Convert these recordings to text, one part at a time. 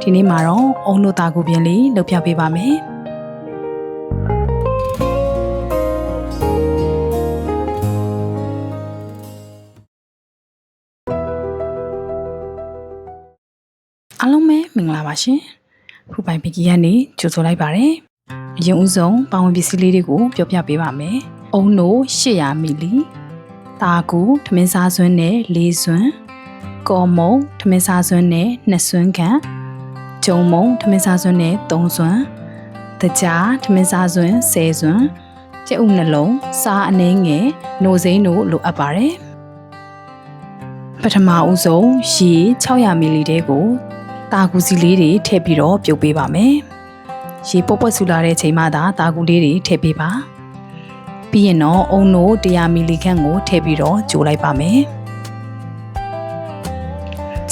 ဒီနေ့မှာတော့အုံတို့တာကူပြင်းလေးလုပ်ပြပေးပါမယ်အားလုံးပဲမင်္ဂလာပါရှင်ဖူပိုင်ပီကီကနေကြိုဆိုလိုက်ပါတယ်အရင်ဦးဆုံးပါဝင်ပစ္စည်းလေးတွေကိုပြောပြပေးပါမယ်အုံတို့800မီလီတာကူထမင်းစားစွန်းနဲ့၄စွန်းကော်မုံထမင်းစားစွန်းနဲ့2စွန်းခန့် ဂျုံမုံထမင်းစားစွန်းနဲ့3စွန်းတကြားထမင်းစားစွန်း10စွန်းကျက်ဥနှလုံးစားအနှင်းငယ်နိုစိမ့်တို့လိုအပ်ပါတယ်ပထမဦးဆုံးရေ600မီလီတဲကိုတာကူစီလေးတွေထည့်ပြီးတော့ပြုတ်ပေးပါမယ်ရေပွက်ပွက်ဆူလာတဲ့ချိန်မှသာတာကူလေးတွေထည့်ပေးပါပြီးရင်တော့အုံနို100မီလီခန့်ကိုထည့်ပြီးတော့ဂျိုလိုက်ပါမယ်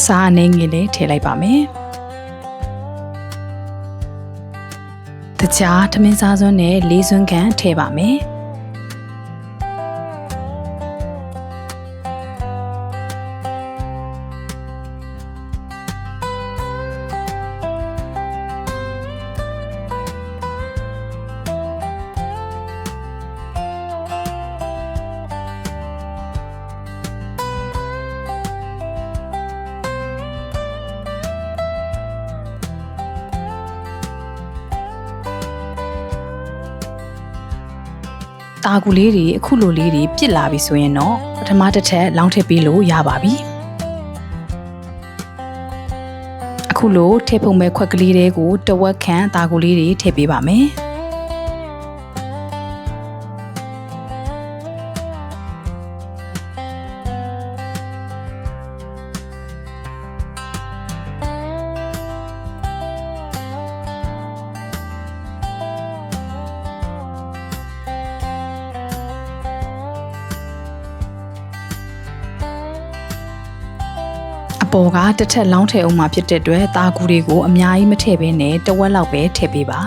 စားအနေငယ်လေးထည့်လိုက်ပါမယ် တခြားထမင်းစားစွန်းနဲ့လေးစွန်းခန့်ထည့်ပါမယ် တာကူလေးတွေအခုလိုလေးတွေပြစ်လာပြီဆိုရင်တော့ပထမတစ်ထပ်လောင်းထည့်ပေးလို့ရပါပြီအခုလိုထည့်ဖို့မဲ့ခွက်ကလေးတွေကိုတဝက်ခန့်တာကူလေးတွေထည့်ပေးပါမယ် ပေါ်ကတစ်ထက်လောင်းထည့်အောင်မှာဖြစ်တဲ့အတွက်တာကူတွေကိုအများကြီးမထည့်ဘဲနဲ့တဝက်လောက်ပဲထည့်ပေးပါ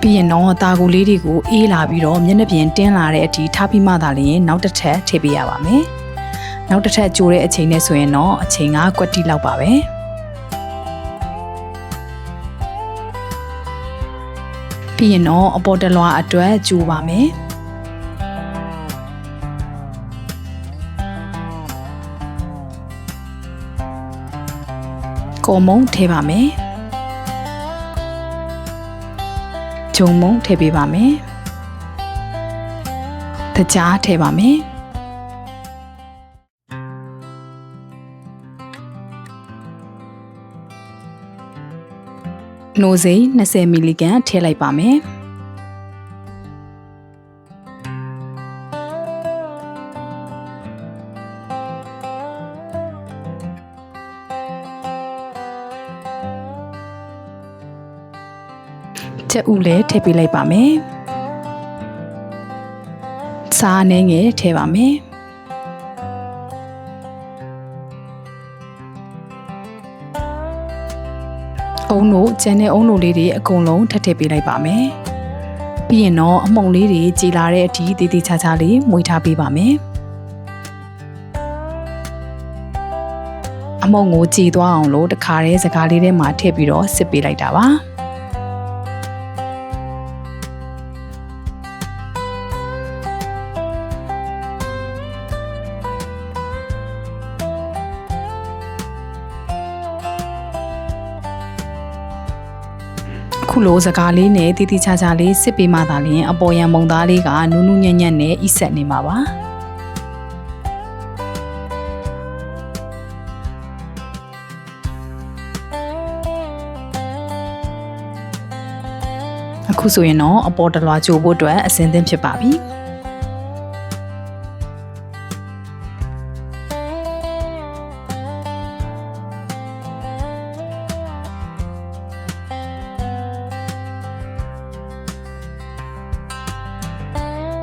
ပြီးရင်တော့တာကူလေးတွေကိုအေးလာပြီးတော့မျက်နှာပြင်တင်းလာတဲ့အထိထားပြီးမှသာလျှင်နောက်တစ်ထပ်ထည့်ပေးရပါမယ်။နောက်တစ်ထပ်ကြိုတဲ့အချိန်နဲ့ဆိုရင်တော့အချိန်ကကွက်တိလောက်ပါပဲ။ ပြီးရင်တော့အပေါ်တလွားအတွက်ကြိုပါမယ်။ကော်မုံထည့်ပါမယ်။ဂျုံမုံထည့်ပေးပါမယ်။တကြားထည့်ပါမယ်။ နိုစိ20မီလီဂရမ်ထည့်လိုက်ပါမယ်။ချက်ဥလည်းထည့်ပေးလိုက်ပါမယ်။စားအနေငယ်ထည့်ပါမယ်။ အုံတို့ကျန်တဲ့အုံတို့လေးတွေအကုန်လုံးထပ်ထည့်ပေးလိုက်ပါမယ်။ပြီးရင်တော့အမုံလေးတွေကြည်လာတဲ့အထိတည်တည်ချာချာလေးမွေထားပေးပါမယ်။အမုံကိုကြည်သွားအောင်လို့တခါတည်းစကားလေးထဲမှာထည့်ပြီးတော့စစ်ပေးလိုက်တာပါ။ ခုလိုစကားလေးနဲ့တီတီချာချာလေးစစ်ပေးမှသာလျှင်အပေါ်ရန်မုံသားလေးကနူးနူးညံ့ညံ့နဲ့ဣဆက်နေမှာပါအခုဆိုရင်တော့အပေါ်တလွာကြိုဖို့အတွက်အစင်သင့်ဖြစ်ပါပြီ။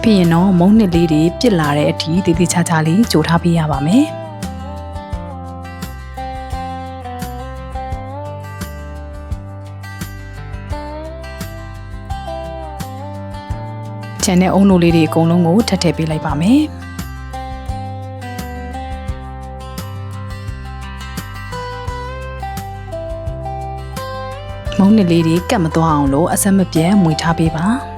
ပြီးရင်တော့မုံနှစ်လေးတွေပြစ်လာတဲ့အထိတည်တည်ချာချာလေးကြိုထားပေးရပါမယ်ကျန်တဲ့အုံနိုလေးတွေအကုန်လုံးကိုထပ်ထည့်ပေးလိုက်ပါမယ်မုံနစ်လေးတွေကတ်မသွားအောင်လို့အဆက်မပြတ်မှွေထားပေးပါ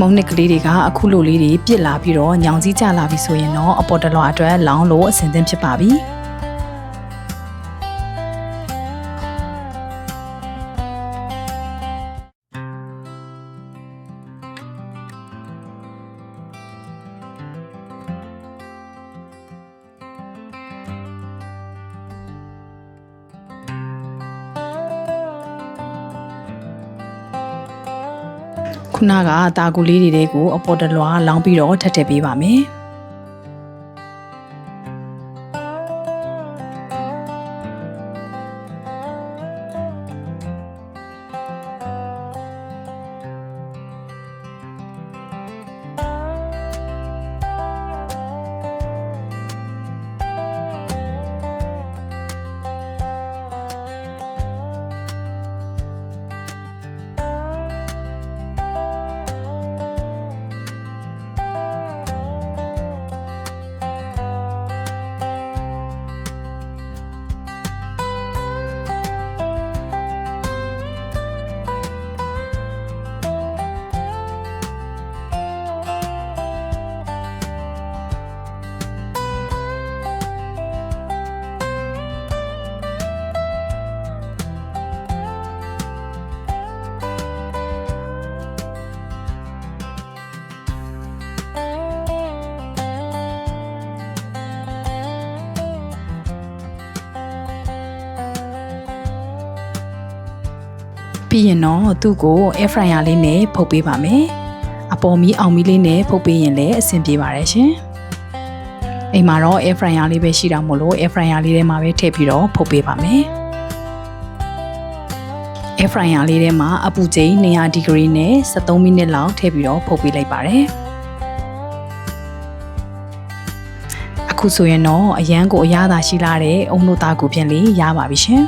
မုံနစ်ကလေးတွေကအခုလိုလေးတွေပြစ်လာပြီးတော့ညောင်စည်းကျလာပြီဆိုရင်တော့အပေါ်တလွားအတွက်လောင်းလို့အဆင်သင့်ဖြစ်ပါပြီ ခုနကတာကူလေးတွေကိုအပေါ်တလွားလောင်းပြီးတော့ထပ်ထည့်ပေးပါမယ် ပြီးရင်တော့သူ့ကို air fryer လေးနဲ့ဖုတ်ပေးပါမယ်အပေါ်မီအောင်မီလေးနဲ့ဖုတ်ပေးရင်လည်းအဆင်ပြေပါတယ်ရှင်အိမ်မှာတော့ air fryer လေးပဲရှိတာမို့လို့ air fryer လေးထဲမှာပဲထည့်ပြီးတော့ဖုတ်ပေးပါမယ် air fryer လေးထဲမှာအပူချိန်200ဒီဂရီနဲ့73မိနစ်လောက်ထည့်ပြီးတော့ဖုတ်ပေးလိုက်ပါတယ်အခုဆိုရင်တော့အရန်ကိုအရသာရှိလာတဲ့အုံတို့သားကိုပြင်လေးရပါပြီရှင်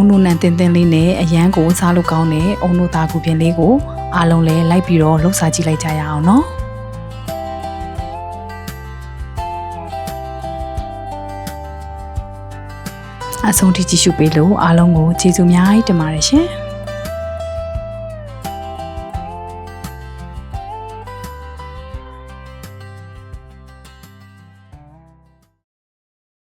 အုံတို့နံတင်တင်လေးနဲ့အရန်ကိုစားလို့ကောင်းတဲ့အုံတို့သားကိုပြင်လေးကိုအားလုံးလည်းလိုက်ပြီးတော့လှုပ်ရှားကြည့်လိုက်ကြရအောင်နော်အဆုံးထိကြည့်ရှုပေးလို့အားလုံးကိုကျေးဇူးများတင်ပါတယ်ရှင်